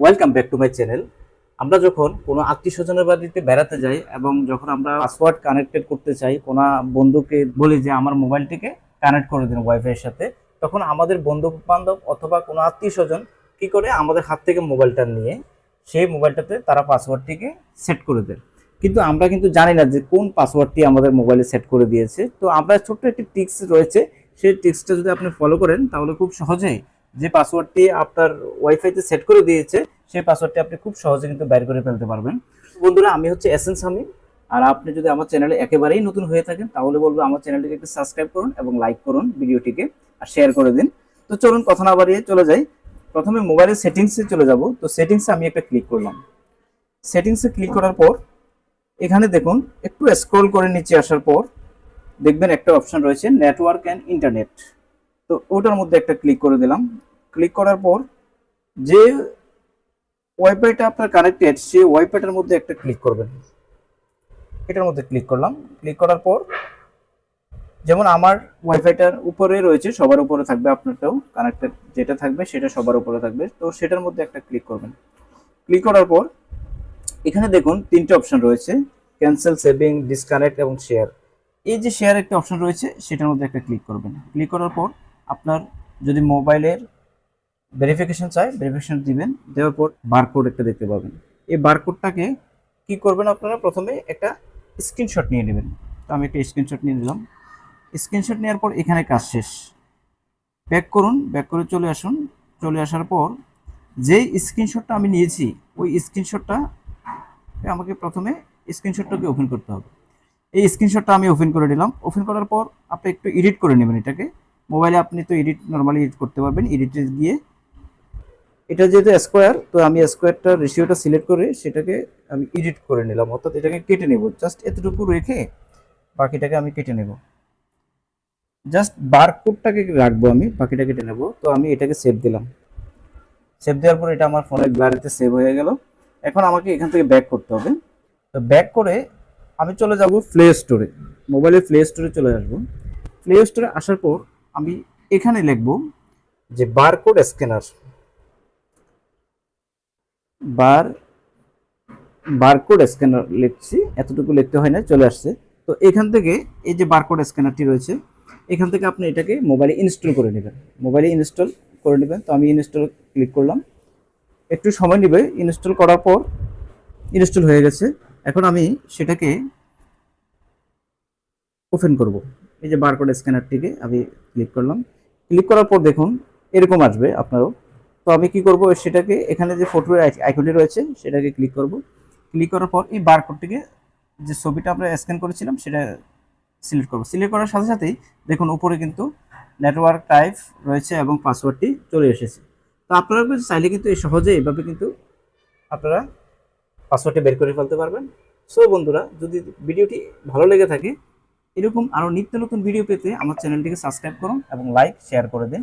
Welcome back to my channel আমরা যখন কোনো আত্মীয় স্বজনের বাড়িতে বেড়াতে যাই এবং যখন আমরা পাসওয়ার্ড কানেক্টেড করতে চাই, কোনো বন্ধুকে বলি যে আমার মোবাইলটিকে কানেক্ট করে দিন ওয়াইফাইয়ের সাথে, তখন আমাদের বন্ধু বান্ধব অথবা কোনো আত্মীয় স্বজন কী করে আমাদের হাত থেকে মোবাইলটা নিয়ে, সেই মোবাইলটাতে তারা পাসওয়ার্ডটিকে সেট করে দেয়। কিন্তু আমরা কিন্তু জানি না যে কোন পাসওয়ার্ডটি আমাদের মোবাইলে সেট করে দিয়েছে। তো আমরা ছোট্ট একটি টিক্স রয়েছে। সেই টিক্সটা যদি আপনি ফলো করেন, তাহলে খুব সহজেই যে পাসওয়ার্ডটি আপনার ওয়াইফাইতে সেট করে দিয়েছে, সেই পাসওয়ার্ডটি আপনি খুব সহজে কিন্তু বের করে ফেলতে পারবেন। বন্ধুরা, আমি হচ্ছে এসেন্স আমি আর আপনি যদি আমার চ্যানেলে একেবারেই নতুন হয়ে থাকেন, তাহলে বলব আমার চ্যানেলটিকে একটু সাবস্ক্রাইব করুন এবং লাইক করুন ভিডিওটিকে আর শেয়ার করে দিন। তো চলুন কথা না বাড়িয়ে চলে যাই। প্রথমে মোবাইলের সেটিংসে চলে যাব। তো সেটিংসে আমি একটা ক্লিক করলাম। সেটিংসে ক্লিক করার পর, এখানে দেখুন, একটু স্ক্রল করে নিচে আসার পর, দেখবেন একটা অপশন রয়েছে নেটওয়ার্ক অ্যান্ড ইন্টারনেট তো ওটার মধ্যে একটা ক্লিক করে দিলাম। ক্লিক করার পর যে ওয়াইফাইটা আপনার কানেক্টেড সেই ওয়াইফাইটার মধ্যে একটা ক্লিক করবেন। এটার মধ্যে ক্লিক করলাম। ক্লিক করার পর যেমন আমার ওয়াইফাইটার উপরে রয়েছে, সবার উপরে থাকবে আপনারটাও। কানেক্টেড যেটা থাকবে, সেটা সবার উপরে থাকবে। তো সেটার মধ্যে একটা ক্লিক করবেন। ক্লিক করার পর এখানে দেখুন তিনটে অপশন রয়েছে ক্যান্সেল সেভিং ডিসকানেক্ট এবং শেয়ার এই যে শেয়ার একটা অপশন রয়েছে, সেটার মধ্যে একটা ক্লিক করবেন। ক্লিক করার পর আপনার যদি মোবাইলের ভেরিফিকেশন চাই ভেরিফিকেশন দিবেন, দেওয়ার পর বারকোড একটা দেখতে পাবেন। এই বারকোডটাকে কি করবেন আপনারা? প্রথমে একটা স্ক্রিনশট নিয়ে নেবেন। তো আমি একটা স্ক্রিনশট নিয়ে নিলাম। স্ক্রিনশট নেওয়ার পর এখানে কাজ শেষ। ব্যাক করুন ব্যাক করে চলে আসুন। চলে আসার পর যে স্ক্রিনশটটা আমি নিয়েছি, ওই স্ক্রিনশটটা আমাকে প্রথমে স্ক্রিনশটটাকে ওপেন করতে হবে। এই স্ক্রিনশটটা আমি ওপেন করে দিলাম ওপেন করার পর আপনি একটু এডিট করে নেবেন এটাকে। মোবাইলে আপনি তো এডিট নর্মালি এডিট করতে পারবেন। এডিটে গিয়ে এটা যেহেতু স্কোয়ার তো আমি স্কোয়ারটা রেশিওটা সিলেক্ট করে সেটাকে আমি এডিট করে নিলাম। অর্থাৎ এটাকে কেটে নেব। জাস্ট এতটুকু রেখে বাকিটাকে আমি কেটে নেব। জাস্ট বারকোডটাকে রাখব আমি, বাকিটা কেটে নেব। তো আমি এটাকে সেভ দিলাম। সেভ দেওয়ার পর এটা আমার ফোনের গ্যালারিতে সেভ হয়ে গেল। এখন আমাকে এখান থেকে ব্যাক করতে হবে। তো ব্যাক করে আমি চলে যাব প্লে স্টোরে মোবাইলের প্লে স্টোরে চলে আসব। প্লে স্টোরে আসার পর আমি এখানে লিখব যে barcode scanner bar barcode scanner লিখছি, এতটুকু লিখতে হয় না, চলে আসছে। তো এখান থেকে এই যে বারকোড স্ক্যানারটি রয়েছে, এখান থেকে আপনি এটাকে মোবাইলে ইনস্টল করে নেবেন। মোবাইলে ইনস্টল করে নেবেন, তো আমি ইনস্টল ক্লিক করলাম। একটু সময় নেবে ইনস্টল করার পর ইনস্টল হয়ে গেছে। এখন আমি সেটাকে ওপেন করব। এই যে বারকোড স্ক্যানারটিকে আমি ক্লিক করলাম। ক্লিক করার পর দেখুন, এরকম আসবে, আপনারও। তো আমি কি করব? সেটাকে এখানে যে ফটোর আইকনটি রয়েছে, সেটাকে ক্লিক করব। ক্লিক করার পর এই বারকোডটিকে যে ছবিটা আমরা স্ক্যান করেছিলাম, সেটা সিলেক্ট করব। সিলেক্ট করার সাথে সাথেই দেখুন, উপরে কিন্তু নেটওয়ার্ক টাইপ রয়েছে এবং পাসওয়ার্ডটি চলে এসেছে। তো আপনারা চাইলে কিন্তু এই সহজে এভাবে কিন্তু আপনারা পাসওয়ার্ডটি বের করে ফেলতে পারবেন। সো বন্ধুরা, যদি ভিডিওটি ভালো লেগে থাকে, এরকম আরও নিত্য নতুন ভিডিও পেতে আমার চ্যানেলটিকে সাবস্ক্রাইব করুন এবং লাইক শেয়ার করে দিন।